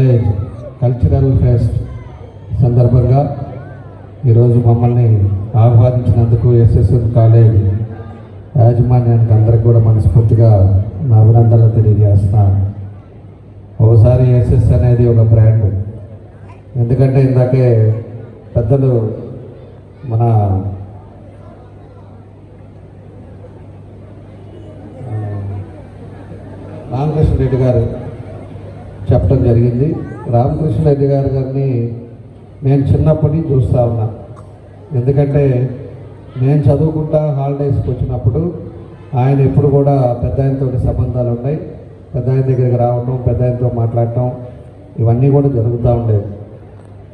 College cultural fest సందర్భంగా ఈరోజు మమ్మల్ని ఆహ్వానించినందుకు ఎస్ఎస్ఎన్ కాలేజ్ యాజమాన్యానికి అందరికి కూడా మనస్ఫూర్తిగా నా అభినందనలు తెలియజేస్తున్నాను ఒకసారి ఎస్ఎస్ అనేది ఒక బ్రాండ్. ఎందుకంటే ఇందాకే పెద్దలు మన రామకృష్ణ రెడ్డి గారు చెప్పడం జరిగింది. రామకృష్ణ రెడ్డి గారు గారిని నేను చిన్నప్పటి నుంచి చూస్తూ ఉన్నా. ఎందుకంటే నేను చదువుకుంటా హాలిడేస్కి వచ్చినప్పుడు ఆయన ఎప్పుడు కూడా పెద్ద ఆయనతో సంబంధాలు ఉన్నాయి. పెద్ద ఆయన దగ్గరికి రావడం పెద్ద ఆయనతో మాట్లాడటం ఇవన్నీ కూడా జరుగుతూ ఉండేవి.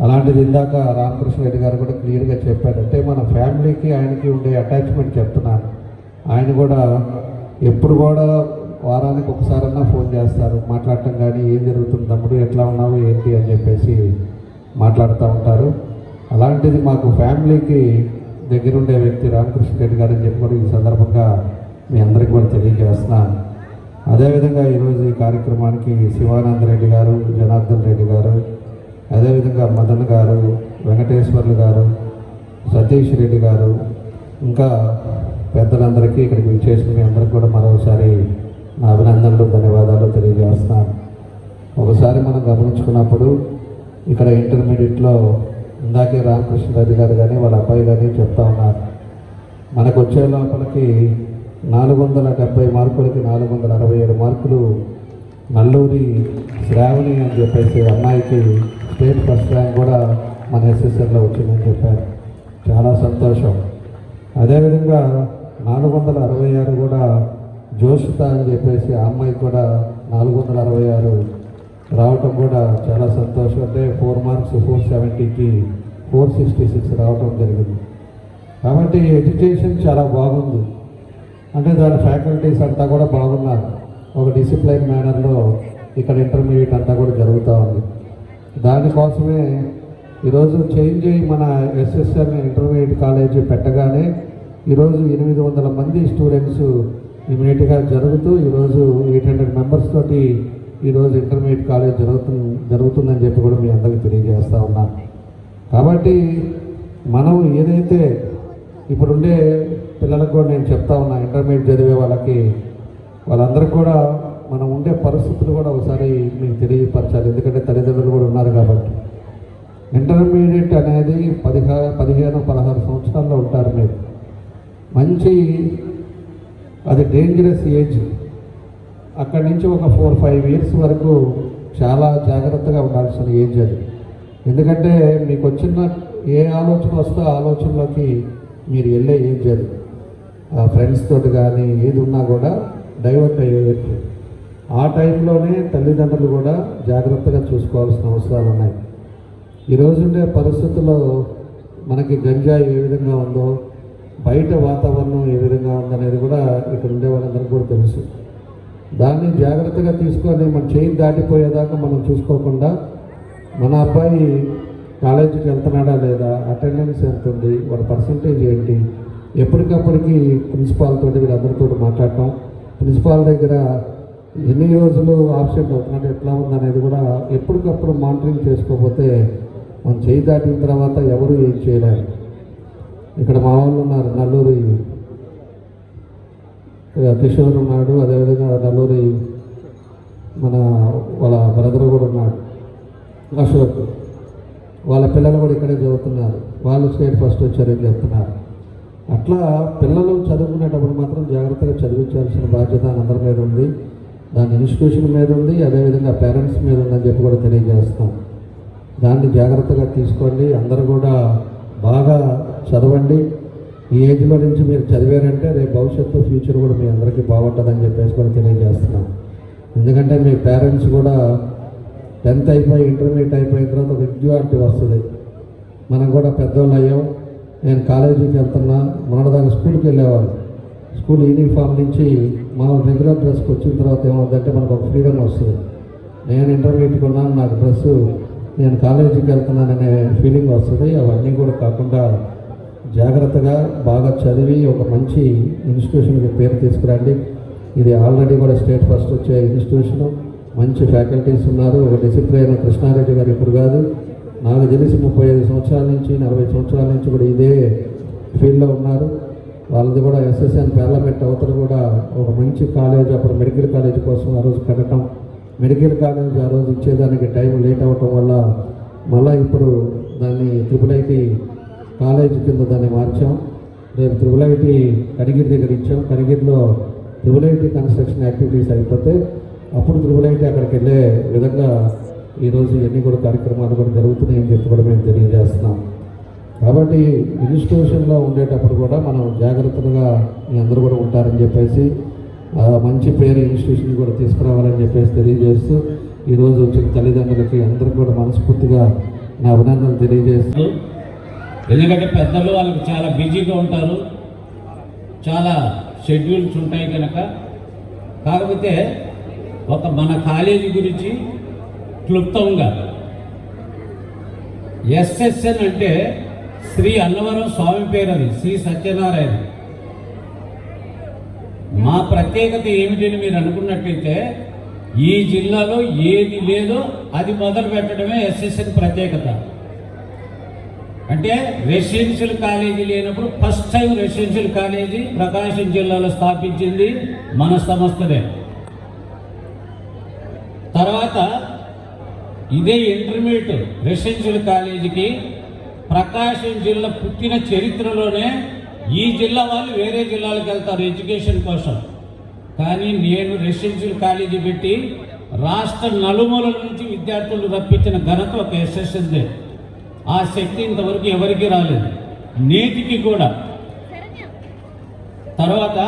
అలాంటిది ఇందాక రామకృష్ణ రెడ్డి గారు కూడా క్లియర్గా చెప్పారు. అంటే మన ఫ్యామిలీకి ఆయనకి ఉండే అటాచ్మెంట్ చెప్తున్నాను. ఆయన కూడా ఎప్పుడు కూడా వారానికి ఒకసారన్నా ఫోన్ చేస్తారు. మాట్లాడటం కానీ ఏం జరుగుతుంది తమ్ముడు ఎట్లా ఉన్నావు ఏంటి అని చెప్పేసి మాట్లాడుతూ ఉంటారు. అలాంటిది మాకు ఫ్యామిలీకి దగ్గరుండే వ్యక్తి రామకృష్ణ రెడ్డి గారు అని చెప్పి కూడా ఈ సందర్భంగా మీ అందరికీ కూడా తెలియజేస్తున్నాను అదేవిధంగా ఈరోజు ఈ కార్యక్రమానికి శివానంద రెడ్డి గారు జనార్దన్ రెడ్డి గారు అదేవిధంగా మదన్ గారు వెంకటేశ్వర్లు గారు సతీష్ రెడ్డి గారు ఇంకా పెద్దలందరికీ ఇక్కడికి విచ్చేసిన మీ అందరికి కూడా మరోసారి నా అభినందనలు ధన్యవాదాలు తెలియజేస్తున్నాను. ఒకసారి మనం గమనించుకున్నప్పుడు ఇక్కడ ఇంటర్మీడియట్లో ఇందాకే రామకృష్ణ రెడ్డి గారు కానీ వాళ్ళ అబ్బాయి కానీ చెప్తా ఉన్నారు. మనకు వచ్చే లోపలికి నాలుగు వందల డెబ్బై మార్కులకి నాలుగు వందల అరవై ఏడు మార్కులు నల్లూరి శ్రావణి అని చెప్పేసి అమ్మాయికి స్టేట్ ఫస్ట్ ర్యాంక్ కూడా మన ఎస్ఎస్ఎల్లో వచ్చిందని చెప్పారు. చాలా సంతోషం. అదేవిధంగా నాలుగు వందల అరవై ఆరు కూడా జోషిత అని చెప్పేసి ఆ అమ్మాయి కూడా నాలుగు వందల అరవై ఆరు రావటం కూడా చాలా సంతోషం. అంటే ఫోర్ మార్క్స్ ఫోర్ సెవెంటీకి ఫోర్ సిక్స్టీ సిక్స్ రావటం జరిగింది. కాబట్టి ఎడ్యుకేషన్ చాలా బాగుంది. అంటే దాని ఫ్యాకల్టీస్ అంతా కూడా బాగున్నారు. ఒక డిసిప్లైన్ మేనర్లో ఇక్కడ ఇంటర్మీడియట్ అంతా కూడా జరుగుతూ ఉంది. దానికోసమే ఈరోజు చేంజ్ అయ్యి మన ఎస్ఎస్ఎన్ ఇంటర్మీడియట్ కాలేజీ పెట్టగానే ఈరోజు ఎనిమిది వందల మంది స్టూడెంట్స్ ఇమీడియట్గా జరుగుతూ ఈరోజు ఎయిట్ హండ్రెడ్ మెంబర్స్ తోటి ఈరోజు ఇంటర్మీడియట్ కాలేజ్ జరుగుతుంది జరుగుతుందని చెప్పి కూడా మీ అందరికీ తెలియజేస్తూ ఉన్నాను కాబట్టి మనం ఏదైతే ఇప్పుడుండే పిల్లలకు కూడా నేను చెప్తా ఉన్నా ఇంటర్మీడియట్ చదివే వాళ్ళకి వాళ్ళందరికీ కూడా మనం ఉండే పరిస్థితులు కూడా ఒకసారి మీకు తెలియపరచాలి. ఎందుకంటే తల్లిదండ్రులు కూడా ఉన్నారు కాబట్టి. ఇంటర్మీడియట్ అనేది పదిహే పదిహేను పదహారు సంవత్సరాల్లో ఉంటారు మీరు. మంచి అది డేంజరస్ ఏజ్ అక్కడి నుంచి ఒక ఫోర్ ఫైవ్ ఇయర్స్ వరకు చాలా జాగ్రత్తగా ఉండాల్సిన ఏజ్ అది. ఎందుకంటే మీకు వచ్చిన ఏ ఆలోచన వస్తే ఆలోచనలోకి మీరు వెళ్ళే ఏజ్ అది. ఆ ఫ్రెండ్స్ తోటి కానీ ఏది ఉన్నా కూడా డైవర్ట్ అయ్యేట్టు ఆ టైంలోనే తల్లిదండ్రులు కూడా జాగ్రత్తగా చూసుకోవాల్సిన అవసరాలు ఉన్నాయి. ఈరోజుండే పరిస్థితుల్లో మనకి గంజాయి ఏ విధంగా ఉందో బయట వాతావరణం ఏ విధంగా ఉందనేది కూడా ఇక్కడ ఉండే వాళ్ళందరికీ కూడా తెలుసు. దాన్ని జాగ్రత్తగా తీసుకొని మన చేయి దాటిపోయేదాకా మనం చూసుకోకుండా మన అబ్బాయి కాలేజీకి వెళ్తున్నాడా లేదా అటెండెన్స్ ఎంత ఉంది వాళ్ళ పర్సంటేజ్ ఏంటి ఎప్పటికప్పటికి ప్రిన్సిపాల్ తోటి వీళ్ళందరితో మాట్లాడటం. ప్రిన్సిపాల్ దగ్గర ఎన్ని రోజులు ఆబ్సెంట్ అవుతున్నాడు ఎట్లా ఉందనేది కూడా ఎప్పటికప్పుడు మానిటరింగ్ చేసుకోకపోతే మనం చేయి దాటిన తర్వాత ఎవరు ఏం చేయలేరు. ఇక్కడ మా వాళ్ళు ఉన్నారు నల్లూరి కిషోర్ ఉన్నాడు అదేవిధంగా నల్లూరి మన వాళ్ళ బ్రదర్ కూడా ఉన్నాడు అశోక్. వాళ్ళ పిల్లలు కూడా ఇక్కడే చదువుతున్నారు. వాళ్ళు స్టేట్ ఫస్ట్ వచ్చారని చెప్తున్నారు. అట్లా పిల్లలు చదువుకునేటప్పుడు మాత్రం జాగ్రత్తగా చదివించాల్సిన బాధ్యత అందరి మీద ఉంది. దాని ఇన్స్టిట్యూషన్ మీద ఉంది అదేవిధంగా పేరెంట్స్ మీద ఉందని చెప్పి కూడా తెలియజేస్తాం దాన్ని జాగ్రత్తగా తీసుకోండి. అందరూ కూడా బాగా చదవండి. ఈ ఏజ్లో నుంచి మీరు చదివారంటే రేపు భవిష్యత్తు ఫ్యూచర్ కూడా మీ అందరికీ బాగుంటుందని చెప్పేసి కూడా తెలియజేస్తున్నాం. ఎందుకంటే మీ పేరెంట్స్ కూడా టెన్త్ అయిపోయి ఇంటర్మీడియట్ అయిపోయిన తర్వాత ఒక ఎగ్జామిటీ వస్తుంది. మనం కూడా పెద్దోళ్ళు అయ్యాం. నేను కాలేజీకి వెళ్తున్నా. మొన్నదాకా స్కూల్కి వెళ్ళేవాళ్ళు. స్కూల్ యూనిఫామ్ నుంచి మా రెగ్యులర్ డ్రెస్కి వచ్చిన తర్వాత ఏమవుతుందంటే మనకు ఒక ఫ్రీడమ్ వస్తుంది. నేను ఇంటర్మీడియట్కి ఉన్నాను. నాకు డ్రెస్సు నేను కాలేజీకి వెళ్తున్నాననే ఫీలింగ్ వస్తుంది. అవన్నీ కూడా కాకుండా జాగ్రత్తగా బాగా చదివి ఒక మంచి ఇన్స్టిట్యూషన్కి పేరు తీసుకురండి. ఇది ఆల్రెడీ కూడా స్టేట్ ఫస్ట్ వచ్చే ఇన్స్టిట్యూషను. మంచి ఫ్యాకల్టీస్ ఉన్నారు. ఒక డిసిప్లైన్ కృష్ణారెడ్డి గారు ఇప్పుడు కాదు. నాకు తెలిసి ముప్పై ఐదు సంవత్సరాల నుంచి నలభై సంవత్సరాల నుంచి కూడా ఇదే ఫీల్డ్లో ఉన్నారు. వాళ్ళది కూడా ఎస్ఎస్ఎన్ పార్లమెంట్ అవతల కూడా ఒక మంచి కాలేజ్ అప్పుడు మెడికల్ కాలేజ్ కోసం ఆ రోజు కట్టడం. మెడికల్ కాలేజ్ ఆ రోజు ఇచ్చేదానికి టైం లేట్ అవ్వటం వల్ల మళ్ళీ ఇప్పుడు దాన్ని ట్రిపుల్ ఐటీ కాలేజీ కింద దాన్ని మార్చాం. రేపు త్రిబుల్ ఐటీ కనిగిరి దగ్గర ఇచ్చాం. కనిగిరిలో త్రిబుల్ ఐటీ కన్స్ట్రక్షన్ యాక్టివిటీస్ అయిపోతే అప్పుడు త్రిబుల్ ఐటీ అక్కడికి వెళ్ళే విధంగా ఈరోజు ఇవన్నీ కూడా కార్యక్రమాలు కూడా జరుగుతున్నాయని చెప్పి కూడా మేము తెలియజేస్తున్నాం. కాబట్టి ఇన్స్టిట్యూషన్లో ఉండేటప్పుడు కూడా మనం జాగ్రత్తగా మీ అందరూ కూడా ఉంటారని చెప్పేసి మంచి పేరు ఇన్స్టిట్యూషన్ కూడా తీసుకురావాలని చెప్పేసి తెలియజేస్తూ ఈరోజు వచ్చిన తల్లిదండ్రులకి అందరికీ కూడా మనస్ఫూర్తిగా నా అభినందనలు తెలియజేస్తూ ఎందుకంటే పెద్దలు వాళ్ళకి చాలా బిజీగా ఉంటారు. చాలా షెడ్యూల్స్ ఉంటాయి కనుక. కాకపోతే ఒక మన కాలేజీ గురించి క్లుప్తంగా. ఎస్ఎస్ఎన్ అంటే శ్రీ అన్నవరం స్వామి పేరు అది శ్రీ సత్యనారాయణ. మా ప్రత్యేకత ఏమిటని మీరు అనుకున్నట్లయితే ఈ జిల్లాలో ఏది లేదో అది మొదలు పెట్టడమే ఎస్ఎస్ఎన్ ప్రత్యేకత. అంటే రెసిడెన్షియల్ కాలేజీ లేనప్పుడు first time residential college Prakasam జిల్లాలో స్థాపించింది మన సంస్థనే తర్వాత ఇదే ఇంటర్మీడియట్ రెసిడెన్షియల్ కాలేజీకి ప్రకాశం జిల్లా పుట్టిన చరిత్రలోనే ఈ జిల్లా వాళ్ళు వేరే జిల్లాలకు వెళ్తారు ఎడ్యుకేషన్ కోసం. కానీ నేను రెసిడెన్షియల్ కాలేజీ పెట్టి రాష్ట్ర నలుమూలల నుంచి విద్యార్థులు రప్పించిన ఘనత ఒక ఎస్ఎస్ఎస్దే ఆ శక్తి ఇంతవరకు ఎవరికి రాలేదు. నేటికి కూడా. తర్వాత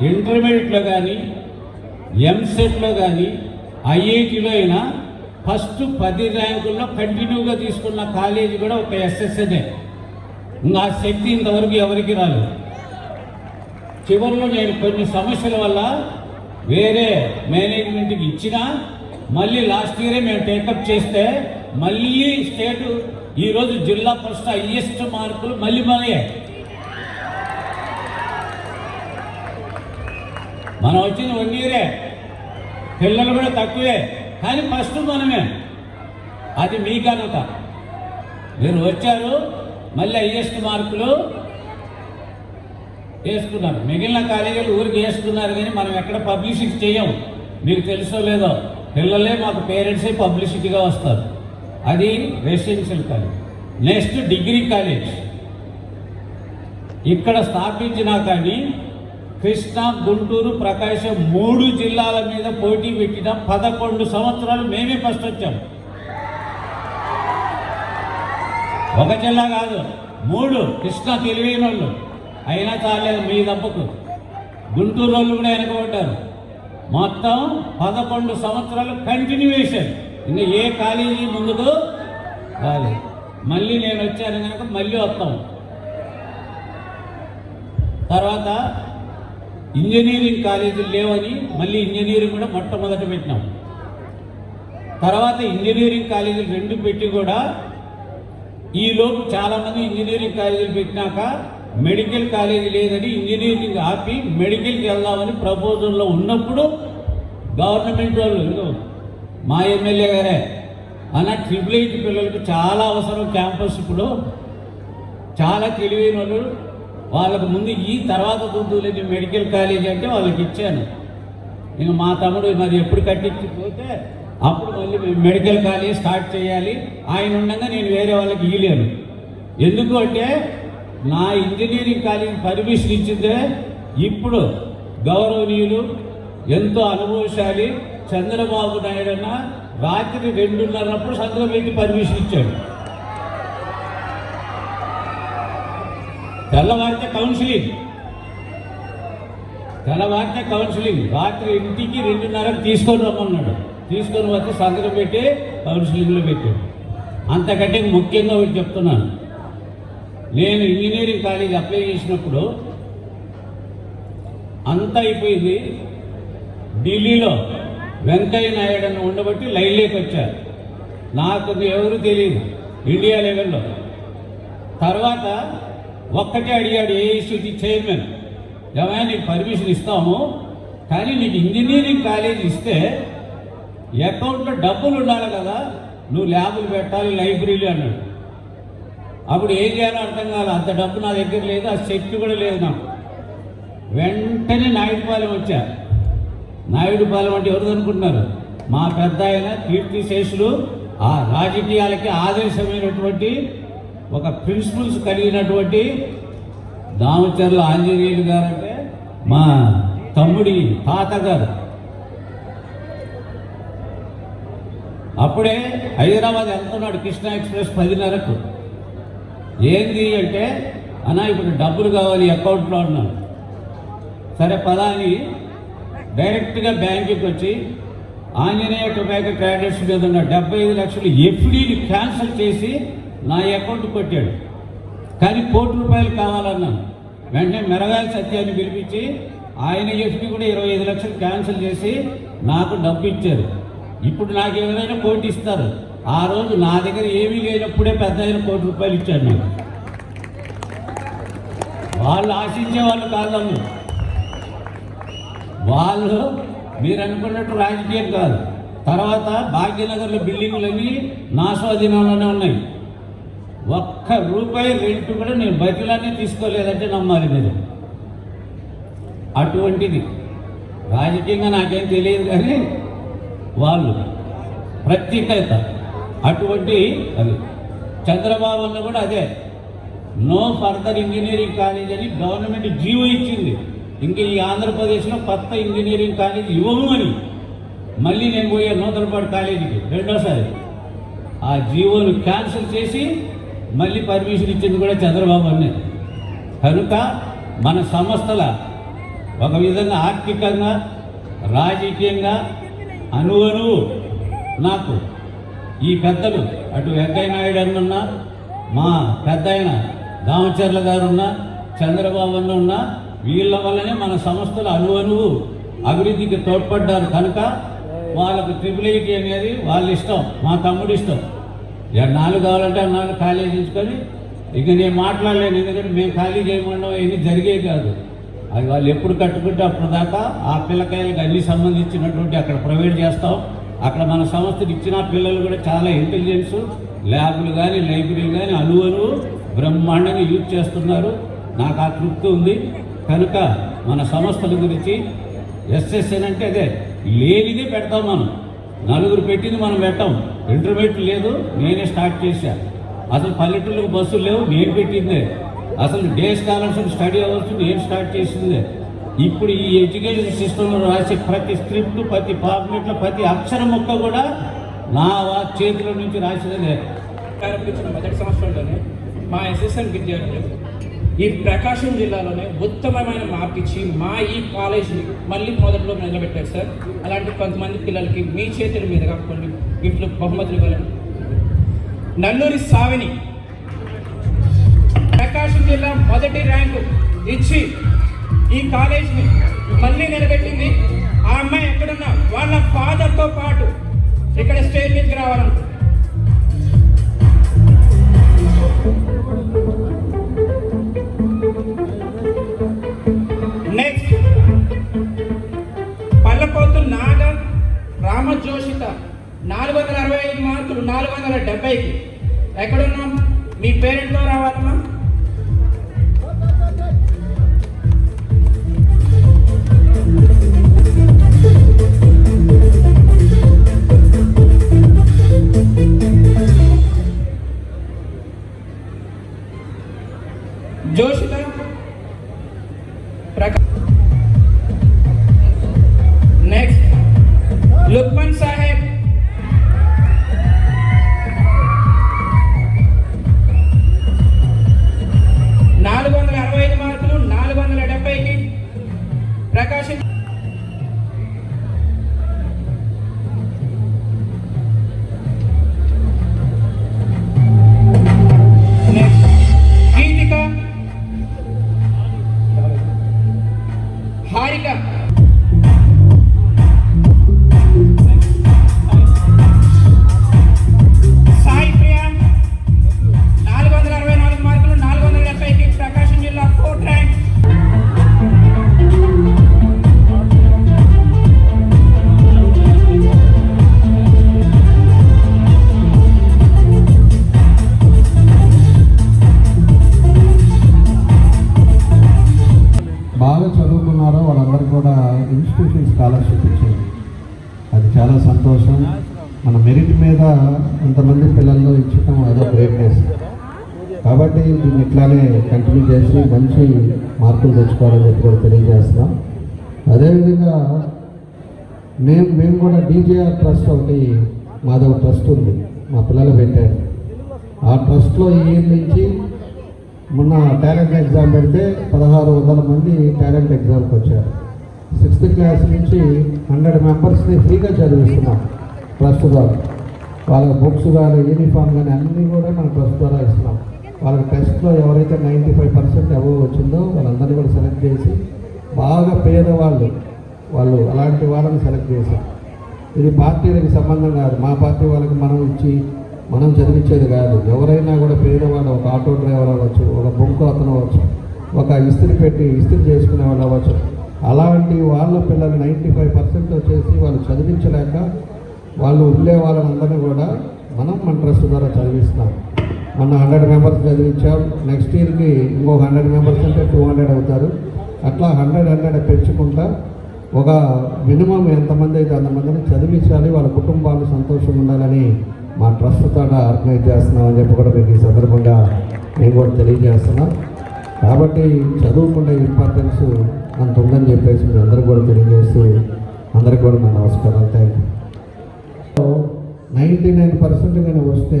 ఇంటర్మీడియట్లో కానీ ఎంసెట్లో కానీ ఐఐటిలో అయినా ఫస్ట్ పది ర్యాంకుల్లో కంటిన్యూగా తీసుకున్న కాలేజీ కూడా ఒక ఎస్ఎస్ఎనే ఇంకా ఆ శక్తి ఇంతవరకు ఎవరికి రాలేదు. చివరిలో నేను కొన్ని సమస్యల వల్ల వేరే మేనేజ్మెంట్కి ఇచ్చినా మళ్ళీ లాస్ట్ ఇయరే మేము టేకప్ చేస్తే మళ్ళీ స్టేటు ఈరోజు జిల్లా ఫస్ట్ హైయెస్ట్ మార్కులు మళ్ళీ మనయే మనం వచ్చిన వన్ ఇయరే పిల్లలు కూడా తక్కువే కానీ ఫస్ట్ మనమే. అది మీ ఘనత. మీరు వచ్చారు మళ్ళీ హైయెస్ట్ మార్కులు వేసుకున్నారు. మిగిలిన కాలేజీలు ఊరికి వేసుకున్నారు కానీ మనం ఎక్కడ పబ్లిసిటీ చేయం? మీకు తెలుసో లేదో? పిల్లలే మాకు పేరెంట్సే పబ్లిసిటీగా వస్తారు. అది residential college next degree college ఇక్కడ స్థాపించినా కానీ కృష్ణా గుంటూరు ప్రకాశం మూడు జిల్లాల మీద పోటీ పెట్టిన పదకొండు సంవత్సరాలు మేమే ఫస్ట్ వచ్చాం. ఒక జిల్లా కాదు మూడు. కృష్ణా తెలివైన వాళ్ళు. అయినా చాలేదు మీ దెబ్బకు గుంటూరు వాళ్ళు కూడా వెనకబడ్డారు మొత్తం పదకొండు సంవత్సరాలు కంటిన్యూషన్ ఇంకా ఏ కాలేజీ ముందుకు రాలేదు. మళ్ళీ నేను వచ్చాను కనుక మళ్ళీ వస్తాం. తర్వాత ఇంజనీరింగ్ కాలేజీలు లేవని మళ్ళీ ఇంజనీరింగ్ కూడా మొట్టమొదట పెట్టినాం. తర్వాత ఇంజనీరింగ్ కాలేజీలు రెండు పెట్టి కూడా ఈలోపు చాలామంది ఇంజనీరింగ్ కాలేజీలు పెట్టినాక మెడికల్ కాలేజీ లేదని ఇంజనీరింగ్ ఆపి మెడికల్కి వెళ్దామని ప్రపోజల్లో ఉన్నప్పుడు గవర్నమెంట్ వాళ్ళు మా ఎమ్మెల్యే గారే. అలా ట్రిపుల్ ఎయిట్ పిల్లలకు చాలా అవసరం క్యాంపస్ ఇప్పుడు. చాలా తెలివైన వాళ్ళు వాళ్ళకు ముందు ఈ తర్వాత దుద్దులేని మెడికల్ కాలేజ్ అంటే వాళ్ళకి ఇచ్చాను. ఇంకా మా తమ్ముడు మరి ఎప్పుడు కట్టించిపోతే అప్పుడు మళ్ళీ మేము మెడికల్ కాలేజ్ స్టార్ట్ చేయాలి. ఆయన ఉండగా నేను వేరే వాళ్ళకి ఇయ్యలేను. ఎందుకు అంటే నా ఇంజనీరింగ్ కాలేజ్ పర్మిషన్ ఇచ్చిందే ఇప్పుడు గౌరవనీయులు ఎంతో అనుభవశాలి. చంద్రబాబు నాయుడు అన్న రాత్రి రెండున్నరప్పుడు సంతకం పర్మిషన్ ఇచ్చాడు. తెల్లవారితే కౌన్సిలింగ్. తెల్లవారితే కౌన్సిలింగ్. రాత్రి ఇంటికి రెండున్నరకు తీసుకొని రమ్మన్నాడు. తీసుకొని వస్తే సంతకం పెట్టి కౌన్సిలింగ్లో పెట్టాడు. అంతకంటే ముఖ్యంగా ఒకటి చెప్తున్నాను. నేను ఇంజనీరింగ్ కాలేజ్ అప్లై చేసినప్పుడు అంతా అయిపోయింది. ఢిల్లీలో వెంకయ్య నాయుడు ఉండబట్టి లైన్లోకి వచ్చారు. నాకు ఎవరు తెలియదు ఇండియా లెవెల్లో. తర్వాత ఒక్కటే అడిగాడు ఏఐసిటి చైర్మన్. ఏమైనా నీకు పర్మిషన్ ఇస్తాము కానీ నీకు ఇంజనీరింగ్ కాలేజ్ ఇస్తే అకౌంట్లో డబ్బులు ఉండాలి కదా నువ్వు ల్యాబులు పెట్టాలి లైబ్రరీలు అన్నాడు. అప్పుడు ఏం చేయాలో అర్థం కాదు అంత డబ్బు నా దగ్గర లేదు ఆ శక్తి కూడా లేదు నాకు. వెంటనే నాయుడుపాలెం నాయుడు నాయుడుపాలెం అంటే ఎవరు అనుకుంటున్నారు? మా పెద్ద ఆయన కీర్తిశేషులు ఆ రాజకీయాలకి ఆదర్శమైనటువంటి ఒక ప్రిన్సిపల్స్ కలిగినటువంటి దామచర్ల ఆంజనేయులు గారు అంటే మా తమ్ముడి తాతగారు. అప్పుడే హైదరాబాద్ వెళ్తున్నాడు కృష్ణా ఎక్స్ప్రెస్ పదిన్నరకు. ఏంది అంటే అన్నా ఇప్పుడు డబ్బులు కావాలి అకౌంట్లో అన్నాను సరే పదా అని డైరెక్ట్గా బ్యాంకుకి వచ్చి ఆంజనేయ టొబాకో ట్రేడర్స్ మీద ఉన్న డెబ్బై ఐదు లక్షలు ఎఫ్డీని క్యాన్సిల్ చేసి నా అకౌంట్ కొట్టాడు. కానీ కోటి రూపాయలు కావాలన్నాను వెంటనే మెరగాల సత్యాన్ని పిలిపించి ఆయన ఎఫ్డీ కూడా ఇరవై ఐదు లక్షలు క్యాన్సిల్ చేసి నాకు డబ్బు ఇచ్చారు. ఇప్పుడు నాకు ఎవరైనా కోటి ఇస్తారు. ఆ రోజు నా దగ్గర ఏమీ లేనప్పుడే పెద్ద ఆయన కోటి రూపాయలు ఇచ్చాడు నాకు. వాళ్ళు ఆశించే వాళ్ళు కాదమ్ము వాళ్ళు మీరు అనుకున్నట్టు రాజకీయం కాదు. తర్వాత భాగ్యనగర్లో బిల్డింగ్లన్నీ నా స్వాధీనంలోనే ఉన్నాయి. ఒక్క రూపాయి రెంట్ కూడా నేను బతిలాన్ని తీసుకోలేదంటే నమ్మాలి మీరు. అటువంటిది. రాజకీయంగా నాకేం తెలియదు కానీ వాళ్ళు ప్రత్యేకత అటువంటి అది చంద్రబాబు అన్న కూడా అదే. నో ఫర్దర్ ఇంజనీరింగ్ కాలేజ్ అని గవర్నమెంట్ జీవో ఇచ్చింది. ఇంక ఈ ఆంధ్రప్రదేశ్లో కొత్త ఇంజనీరింగ్ కాలేజ్ ఇవ్వము అని. మళ్ళీ నేను పోయే నూతనపాడు కాలేజీకి రెండోసారి. ఆ జీవోను క్యాన్సిల్ చేసి మళ్ళీ పర్మిషన్ ఇచ్చింది కూడా చంద్రబాబు అన్నే. కనుక మన సంస్థల ఒక విధంగా ఆర్థికంగా రాజకీయంగా అనువనువు నాకు ఈ పెద్దలు అటు వెంకయ్య నాయుడు అన్నున్నా మా పెద్ద ఆయన దామచర్ల గారు ఉన్నా చంద్రబాబు అన్న ఉన్నా వీళ్ళ వల్లనే మన సంస్థలు అనువనువు అభివృద్ధికి తోడ్పడ్డారు. కనుక వాళ్ళకు ట్రిపుల్ ఐటీ అనేది వాళ్ళ ఇష్టం మా తమ్ముడు ఇష్టం. ఇక నాలుగు కావాలంటే నాలుగు ఖాళీ చేయించుకొని ఇక నేను మాట్లాడలేను ఎందుకంటే మేము ఖాళీ చేయమడం ఏమి జరిగే కాదు. అది వాళ్ళు ఎప్పుడు కట్టుకుంటే అప్పుడు దాకా ఆ పిల్లకాయలకు అన్ని సంబంధించినటువంటి అక్కడ ప్రొవైడ్ చేస్తాం. అక్కడ మన సంస్థకి ఇచ్చిన పిల్లలు కూడా చాలా ఇంటెలిజెన్స్ ల్యాబ్లు కానీ లైబ్రరీలు కానీ అనువను బ్రహ్మాండంగా యూజ్ చేస్తున్నారు. నాకు ఆ తృప్తి ఉంది. కనుక మన సంస్థల గురించి ఎస్ఎస్ఎన్ అంటే అదే లేనిదే పెడతాం మనం. నలుగురు పెట్టింది మనం పెట్టాం. ఇంటర్మీడియట్ లేదు నేనే స్టార్ట్ చేశా. అసలు పల్లెటూళ్ళకి బస్సులు లేవు నేను పెట్టిందే. అసలు డే స్కాలర్షిప్ స్టడీ అవర్స్ నేను స్టార్ట్ చేసిందే. ఇప్పుడు ఈ ఎడ్యుకేషన్ సిస్టంలో రాసే ప్రతి స్క్రిప్ట్ ప్రతి ఫార్మేట్లో ప్రతి అక్షరం మొక్క కూడా నా వా- నుంచి రాసినదే ప్రారంభించిన మొదటి సంవత్సరంలోనే మా ఎస్ఎస్ఎన్ విద్యార్థులు ఈ ప్రకాశం జిల్లాలోనే ఉత్తమమైన మార్క్ ఇచ్చి మా ఈ కాలేజీని మళ్ళీ మొదట్లో నిలబెట్టారు సార్. అలాంటి కొంతమంది పిల్లలకి మీ చేతుల మీదుగా కొన్ని గిఫ్ట్లు బహుమతులు ఇవ్వాలని నల్లూరి సావిని ప్రకాశం జిల్లా మొదటి ర్యాంకు ఇచ్చి ఈ కాలేజీని మళ్ళీ నిలబెట్టింది. ఆ అమ్మాయి ఎక్కడున్నా? వాళ్ళ ఫాదర్తో పాటు ఇక్కడ స్టేజ్ మీదకి రావాలనుకుంటున్నారు రామజోషిత నాలుగు వందల అరవై ఐదు మార్కులు నాలుగు వందల డెబ్బైకి ఎక్కడున్నాం? మీ పేరెంట్తో రావాలమ్మా. జోషిత ప్రకా ఇట్లానే కంటిన్యూ చేసి మంచి మార్కులు తెచ్చుకోవాలని చెప్పి కూడా తెలియజేస్తున్నాం. అదేవిధంగా మేము మేము కూడా డీజేఆర్ ట్రస్ట్ ఒకటి మాదవ ట్రస్ట్ ఉంది. మా పిల్లలు పెట్టారు. ఆ ట్రస్ట్లో ఈ నుంచి మొన్న టాలెంట్ ఎగ్జామ్ పెడితే పదహారు వందల మంది టాలెంట్ ఎగ్జామ్కి వచ్చారు. సిక్స్త్ క్లాస్ నుంచి హండ్రెడ్ మెంబర్స్ని ఫ్రీగా చదివిస్తున్నాం ట్రస్ట్ ద్వారా. వాళ్ళ బుక్స్ కానీ యూనిఫామ్ కానీ అన్నీ కూడా మన ట్రస్ట్ ద్వారా ఇస్తున్నాం. వాళ్ళకి టెస్ట్లో ఎవరైతే నైంటీ ఫైవ్ పర్సెంట్ ఎవరు వచ్చిందో వాళ్ళందరినీ కూడా సెలెక్ట్ చేసి బాగా పేదవాళ్ళు వాళ్ళు అలాంటి వాళ్ళని సెలెక్ట్ చేశారు. ఇది పార్టీలకు సంబంధం కాదు. మా పార్టీ వాళ్ళకి మనం ఇచ్చి మనం చదివించేది కాదు. ఎవరైనా కూడా పేదవాడు ఒక ఆటో డ్రైవర్ అవ్వచ్చు ఒక బొంకు అతను అవ్వచ్చు ఒక ఇస్త్రీ పెట్టి ఇస్త్రీ చేసుకునే వాళ్ళు అవ్వచ్చు. అలాంటి వాళ్ళ పిల్లలు నైంటీ ఫైవ్ పర్సెంట్ వచ్చేసి వాళ్ళు చదివించలేక వాళ్ళు ఉండే వాళ్ళందరినీ కూడా మనం మన ట్రస్ట్ ద్వారా చదివిస్తాం. మొన్న హండ్రెడ్ మెంబర్స్ చదివించాం నెక్స్ట్ ఇయర్కి ఇంకో హండ్రెడ్ మెంబర్స్ అంటే టూ హండ్రెడ్ అవుతారు. అట్లా హండ్రెడ్ హండ్రెడ్ పెంచుకుంటా ఒక మినిమం ఎంతమంది అయితే అంతమందిని చదివించాలి వాళ్ళ కుటుంబాలు సంతోషంగా ఉండాలని మా ట్రస్ట్ తోట ఆర్గనైజ్ చేస్తున్నామని చెప్పి కూడా మీకు ఈ సందర్భంగా మేము కూడా తెలియజేస్తున్నాం. కాబట్టి చదువుకునే ఇంపార్టెన్స్ అంత ఉందని చెప్పేసి మీ అందరికీ కూడా తెలియజేస్తూ అందరికీ కూడా నా నమస్కారాలు. Thank you ninety nine percent కానీ వస్తే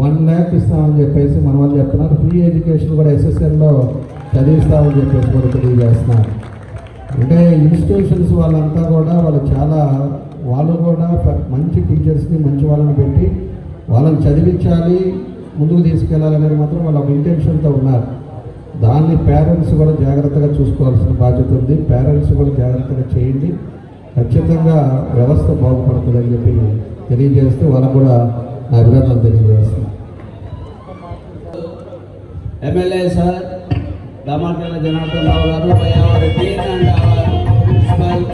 వన్ ల్యాక్ ఇస్తామని చెప్పేసి మన వాళ్ళు చెప్తున్నారు. ఫ్రీ ఎడ్యుకేషన్ కూడా ఎస్ఎస్ఎల్లో చదివిస్తామని చెప్పేసి కూడా తెలియజేస్తున్నారు. అంటే ఇన్స్టిట్యూషన్స్ వాళ్ళంతా కూడా వాళ్ళు చాలా వాళ్ళు కూడా మంచి టీచర్స్ని మంచి వాళ్ళని పెట్టి వాళ్ళని చదివించాలి ముందుకు తీసుకెళ్ళాలనేది మాత్రం వాళ్ళ ఇంటెన్షన్తో ఉన్నారు. దాన్ని పేరెంట్స్ కూడా జాగ్రత్తగా చూసుకోవాల్సిన బాధ్యత ఉంది. పేరెంట్స్ కూడా జాగ్రత్తగా చేయండి. ఖచ్చితంగా వ్యవస్థ బాగుపడుతుందని చెప్పి తెలియజేస్తూ వాళ్ళకు కూడా నా అభినందనలు తెలియజేస్తాను ఎమ్మెల్యే సార్ దామాటల జనార్దన్ రావు గారు by our team and our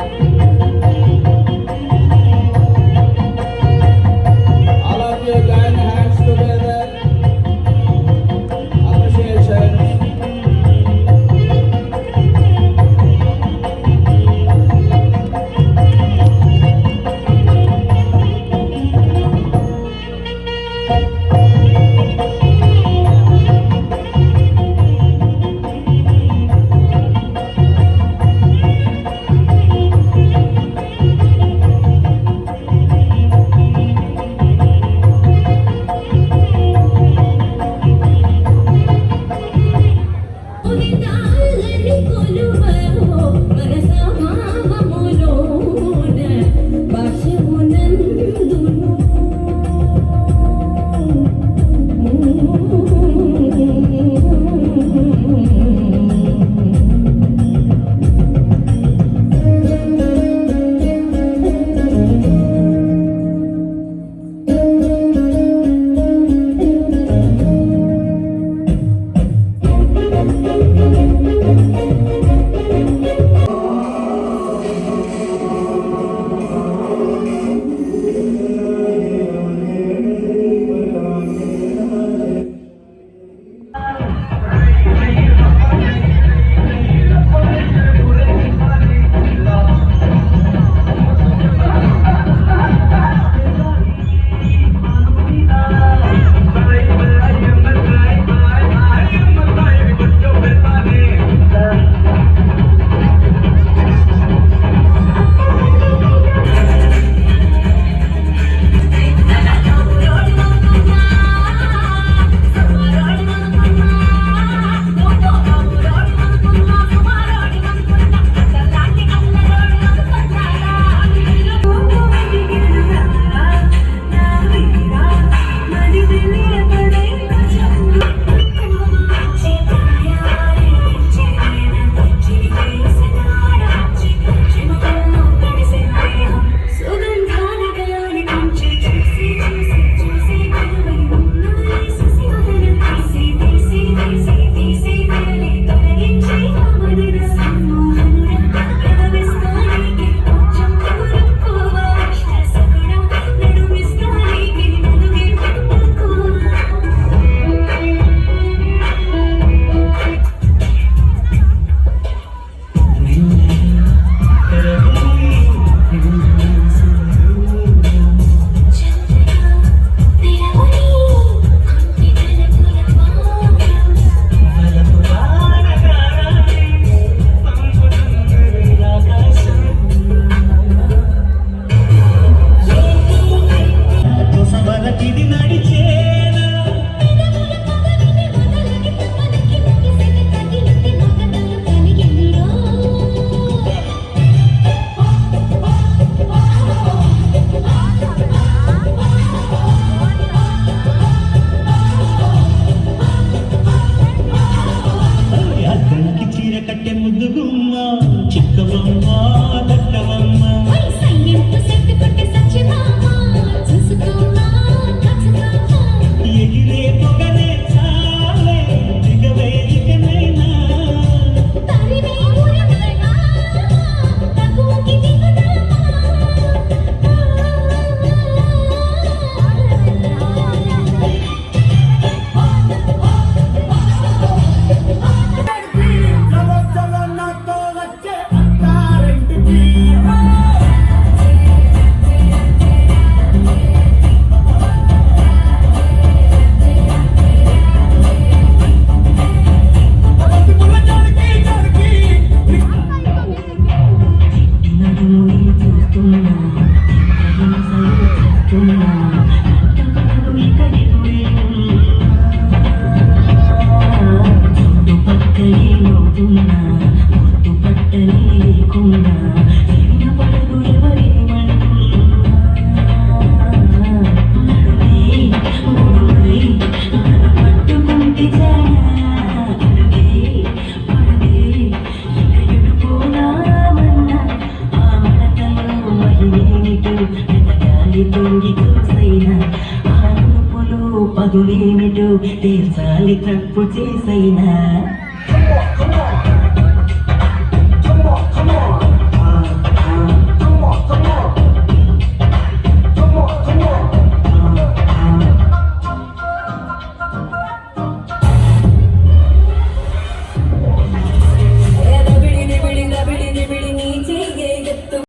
ఆనందపులు పదులేమిటో తీర్చాలి తప్పు చేసైనా?